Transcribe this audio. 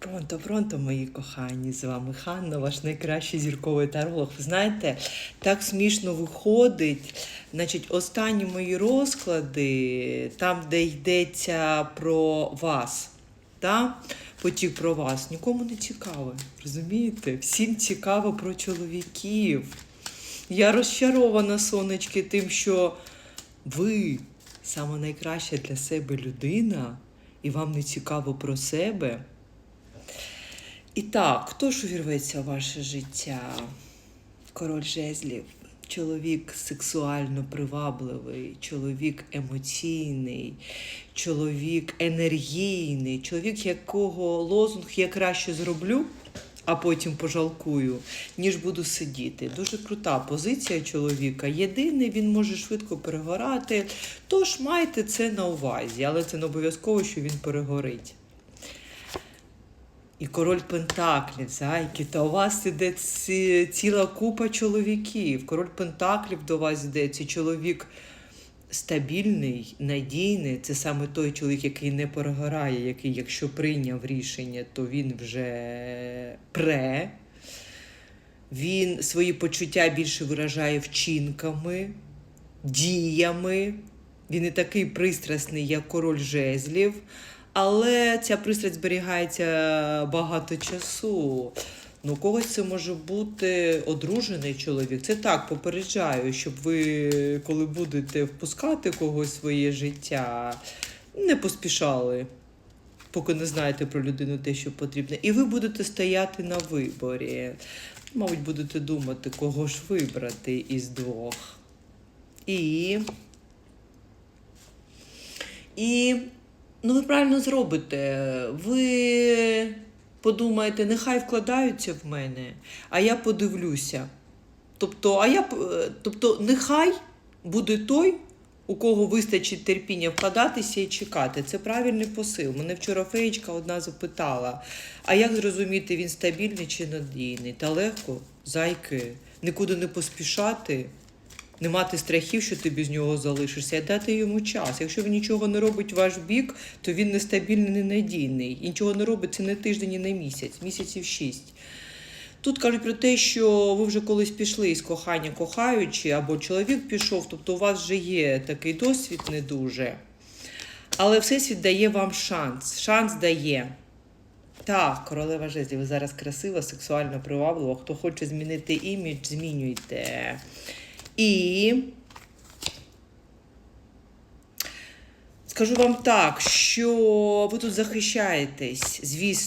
Пронто, пронто, мої кохані, з вами Ханна, ваш найкращий зірковий таролог. Ви знаєте, так смішно виходить. Значить, останні мої розклади, там, де йдеться про вас, та? потік про вас, нікому не цікаво. Розумієте? Всім цікаво про чоловіків. Я розчарована, сонечки, тим, що ви саме найкраща для себе людина, і вам не цікаво про себе. І так, хто ж увірветься в ваше життя? Король жезлів, чоловік сексуально привабливий, чоловік емоційний, чоловік енергійний, чоловік, якого лозунг я краще зроблю, а потім пожалкую, ніж буду сидіти. Дуже крута позиція чоловіка. Єдине, він може швидко перегорати. Тож майте це на увазі, але це не обов'язково, що він перегорить. І король Пентаклів, зайки, та у вас іде ці, ціла купа чоловіків. Король Пентаклів до вас йде. Це чоловік стабільний, надійний. Це саме той чоловік, який не перегорає, який, якщо прийняв рішення, то він вже пре. Він свої почуття більше виражає вчинками, діями. Він не такий пристрасний, як король жезлів. Але ця пристрасть зберігається багато часу. Ну, когось це може бути одружений чоловік. Це так попереджаю, щоб ви, коли будете впускати когось в своє життя, не поспішали, поки не знаєте про людину те, що потрібно. І ви будете стояти на виборі. Мабуть, будете думати, кого ж вибрати із двох. І. І Ну, ви правильно зробите. Ви подумаєте, нехай вкладаються в мене, а я подивлюся. Тобто, а я, е, тобто, нехай буде той, у кого вистачить терпіння вкладатися і чекати. Це правильний посил. Мене вчора феєчка одна запитала: а як зрозуміти, він стабільний чи надійний? Та легко, зайки, нікуди не поспішати. Не мати страхів, що ти без нього залишишся, а дати йому час. Якщо він нічого не робить ваш бік, то він нестабільний, ненадійний. І нічого не робить це не тиждень і не місяць, місяців шість. Тут кажуть про те, що ви вже колись пішли із кохання кохаючи, або чоловік пішов, тобто у вас вже є такий досвід не дуже. Але Всесвіт дає вам шанс. Шанс дає. Так, королева жезлів, ви зараз красива, сексуально приваблива. Хто хоче змінити імідж, змінюйте. І скажу вам так, що ви тут захищаєтесь, звісно.